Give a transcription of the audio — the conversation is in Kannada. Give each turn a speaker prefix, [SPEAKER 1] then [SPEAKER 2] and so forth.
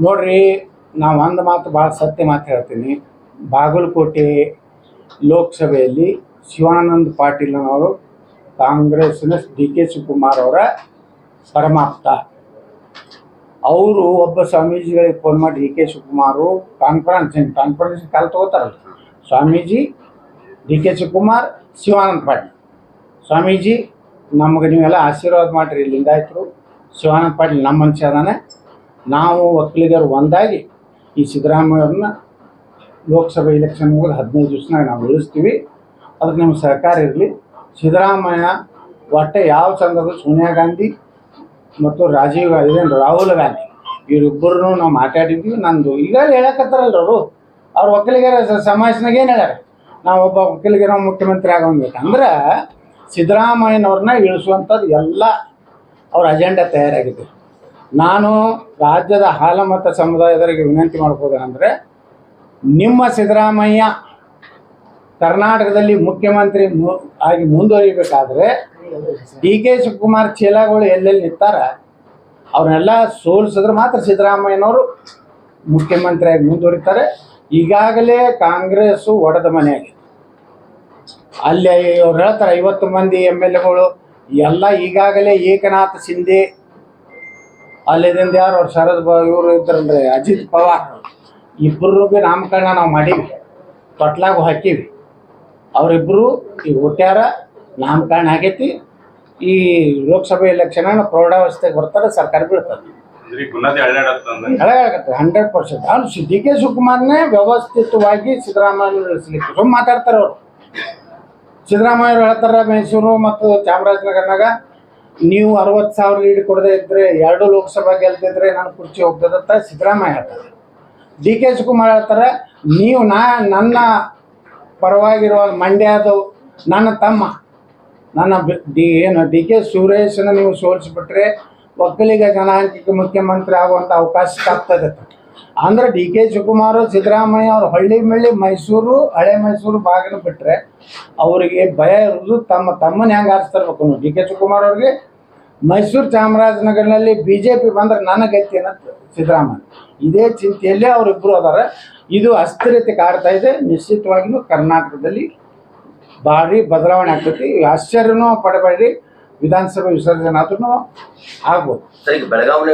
[SPEAKER 1] ನೋಡ್ರಿ, ನಾವು ಒಂದು ಮಾತು ಭಾಳ ಸತ್ಯ ಮಾತು ಹೇಳ್ತೀನಿ. ಬಾಗಲಕೋಟೆ ಲೋಕಸಭೆಯಲ್ಲಿ ಶಿವಾನಂದ ಪಾಟೀಲ್ ಅವರು ಕಾಂಗ್ರೆಸ್ನ ಡಿ ಕೆ ಶಿವಕುಮಾರ್ ಅವರ ಪರಮಾಪ್ತ ಅವರು ಒಬ್ಬ ಸ್ವಾಮೀಜಿಗಳಿಗೆ ಫೋನ್ ಮಾಡಿ D K Shivakumar conference conference call ತಗೋತಾರಲ್ಲ. Swamiji D K Shivakumar, Shivananda Patil. Swamiji, ನಮಗೆ ನೀವೆಲ್ಲ ಆಶೀರ್ವಾದ ಮಾಡಿರಿ ಲಿಂಗಾಯತರು ಶಿವಾನಂದ ಪಾಟೀಲ್ ನಮ್ಮ ಮನುಷ್ಯ ಅದಾನೆ. ನಾವು ಒಕ್ಕಲಿಗರು ಒಂದಾಗಿ ಈ ಸಿದ್ದರಾಮಯ್ಯವ್ರನ್ನ ಲೋಕಸಭೆ ಇಲೆಕ್ಷನ್ ಮುಗಿದು ಹದಿನೈದು ದಿವ್ಸನಾಗ ನಾವು ಉಳಿಸ್ತೀವಿ. ಅದಕ್ಕೆ ನಿಮ್ಮ ಸಹಕಾರ ಇರಲಿ. ಸಿದ್ದರಾಮಯ್ಯ ಒಟ್ಟೆ ಯಾವ ಸಂದರ್ಭದಲ್ಲಿ ಸೋನಿಯಾ ಗಾಂಧಿ ಮತ್ತು ರಾಜೀವ್ ಗಾಂಧಿ ರಾಹುಲ್ ಗಾಂಧಿ. ಇವರಿಬ್ಬರನ್ನು ನಾವು ಮಾತಾಡಿದ್ವಿ. ನಂದು ಈಗ ಹೇಳಕತ್ತಾರಲ್ಲ ಅವರು. ಅವ್ರ ಒಕ್ಕಲಿಗರ ಸಮಾಜನಾಗ ಏನು ಹೇಳ್ಯಾರ? ನಾವು ಒಬ್ಬ ಒಕ್ಕಲಿಗರ ಮುಖ್ಯಮಂತ್ರಿ ಆಗಬೇಕಂದ್ರೆ ಅಂದ್ರೆ ಸಿದ್ದರಾಮಯ್ಯನವ್ರನ್ನ ಇಳಿಸುವಂಥದ್ದು ಎಲ್ಲ ಅವ್ರ ಅಜೆಂಡಾ ತಯಾರಾಗಿದೆ. ನಾನು ರಾಜ್ಯದ ಹಾಲಮತ ಸಮುದಾಯದವರಿಗೆ ವಿನಂತಿ ಮಾಡ್ಬೋದೇನೆಂದರೆ ನಿಮ್ಮ ಸಿದ್ದರಾಮಯ್ಯ ಕರ್ನಾಟಕದಲ್ಲಿ ಮುಖ್ಯಮಂತ್ರಿ ಆಗಿ ಮುಂದುವರಿಬೇಕಾದ್ರೆ ಡಿ ಕೆ ಶಿವಕುಮಾರ್ ಚೀಲಗಳು ಎಲ್ಲೆಲ್ಲಿ ನಿಂತಾರ, ಅವ್ರನ್ನೆಲ್ಲ ಸೋಲಿಸಿದ್ರೆ ಮಾತ್ರ ಸಿದ್ದರಾಮಯ್ಯನವರು ಮುಖ್ಯಮಂತ್ರಿಯಾಗಿ ಮುಂದುವರಿತಾರೆ. ಈಗಾಗಲೇ ಕಾಂಗ್ರೆಸ್ಸು ಒಡೆದ ಮನೆಯಾಗಿದೆ. ಅಲ್ಲಿ ಅವ್ರು ಹೇಳ್ತಾರೆ ಐವತ್ತು ಮಂದಿ ಎಂ ಎಲ್ ಎಗಳು, ಎಲ್ಲ ಈಗಾಗಲೇ ಏಕನಾಥ್ ಶಿಂದೆ ಅಲ್ಲಿದಿಂದ ಯಾರು ಅವ್ರು ಶರದ್ ಬ ಇವರು ಇದ್ರಲ್ರಿ ಅಜಿತ್ ಪವಾರ್. ಇಬ್ಬರು ಭೀ ನಾಮಕರಣ ನಾವು ಮಾಡೀವಿ ತೊಟ್ಲಾಗ ಹಾಕೀವಿ ಅವರಿಬ್ಬರು ಈಗ ಹುಟ್ಟ್ಯಾರ ನಾಮಕರಣ ಆಗೈತಿ. ಈ ಲೋಕಸಭೆ ಎಲೆಕ್ಷನ್ ಪ್ರೌಢಾವಸ್ಥೆಗೆ ಬರ್ತಾರೆ ಸರ್ಕಾರ ಬೀಳ್ತದೆ. ಹಂಡ್ರೆಡ್ ಪರ್ಸೆಂಟ್ ಅವ್ನು ಡಿ ಕೆ ಶಿವಕುಮಾರ್ನೇ ವ್ಯವಸ್ಥಿತವಾಗಿ ಸಿದ್ದರಾಮಯ್ಯ ನಡೆಸಲಿಕ್ಕೆ. ಸುಮ್ಮ ಮಾತಾಡ್ತಾರೆ ಅವರು. ಸಿದ್ದರಾಮಯ್ಯ ಹೇಳ್ತಾರೆ ಮೈಸೂರು ಮತ್ತು ಚಾಮರಾಜನಗರನಾಗ ನೀವು ಅರವತ್ತು ಸಾವಿರ ಲೀಡ್ ಕೊಡದೇ ಇದ್ರೆ ಎರಡು ಲೋಕಸಭಾ ಗೆಲ್ತಿದ್ರೆ ನಾನು ಕುರ್ಚಿ ಹೋಗ್ತದಂತ ಸಿದ್ದರಾಮಯ್ಯ ಹೇಳ್ತಾರೆ. ಡಿ ಕೆ ಶಿವಕುಮಾರ್ ಹೇಳ್ತಾರೆ, ನೀವು ನಾ, ನನ್ನ ಪರವಾಗಿರುವ ಮಂಡ್ಯದು ನನ್ನ ತಮ್ಮ. ನನ್ನ ಡಿ, ಏನು, ಡಿ ಕೆ ಸುರೇಶನ ನೀವು ಸೋಲಿಸ್ಬಿಟ್ರೆ ಒಕ್ಕಲಿಗ ಜನಾಂಗಿಕ ಮುಖ್ಯಮಂತ್ರಿ ಆಗುವಂಥ ಅವಕಾಶ ಆಗ್ತದೆ ಅಂದ್ರೆ ಡಿ ಕೆ ಶಿವಕುಮಾರ್, ಸಿದ್ದರಾಮಯ್ಯ ಅವ್ರು ಹಳ್ಳಿ ಮಳ್ಳಿ ಮೈಸೂರು, ಹಳೆ ಮೈಸೂರು ಭಾಗನ ಬಿಟ್ಟರೆ ಅವರಿಗೆ ಭಯ ಇರೋದು ತಮ್ಮ ತಮ್ಮನ ಹೆಂಗೆ ಆರಿಸ್ತಿರ್ಬೇಕು ಡಿ ಕೆ ಶಿವಕುಮಾರ್ ಅವ್ರಿಗೆ ಮೈಸೂರು ಚಾಮರಾಜನಗರನಲ್ಲಿ ಬಿ ಜೆ ಪಿ ಬಂದ್ರೆ ನನಗೈತಿ ಅನ್ನೋದು ಸಿದ್ದರಾಮಯ್ಯ. ಇದೇ ಚಿಂತೆಯಲ್ಲೇ ಅವರಿಬ್ಬರು ಅದಾರ. ಇದು ಅಸ್ಥಿರತೆ ಕಾಡ್ತಾ ಇದೆ. ನಿಶ್ಚಿತವಾಗಿಯೂ ಕರ್ನಾಟಕದಲ್ಲಿ ಭಾರಿ ಬದಲಾವಣೆ ಆಗ್ತೈತಿ. ಆಶ್ಚರ್ಯನೂ ಪಡಬೇಡಿ. ವಿಧಾನಸಭೆ ವಿಸರ್ಜನೆ ಆದ್ರೂ ಆಗ್ಬೋದು.
[SPEAKER 2] ಬೆಳಗಾವಿ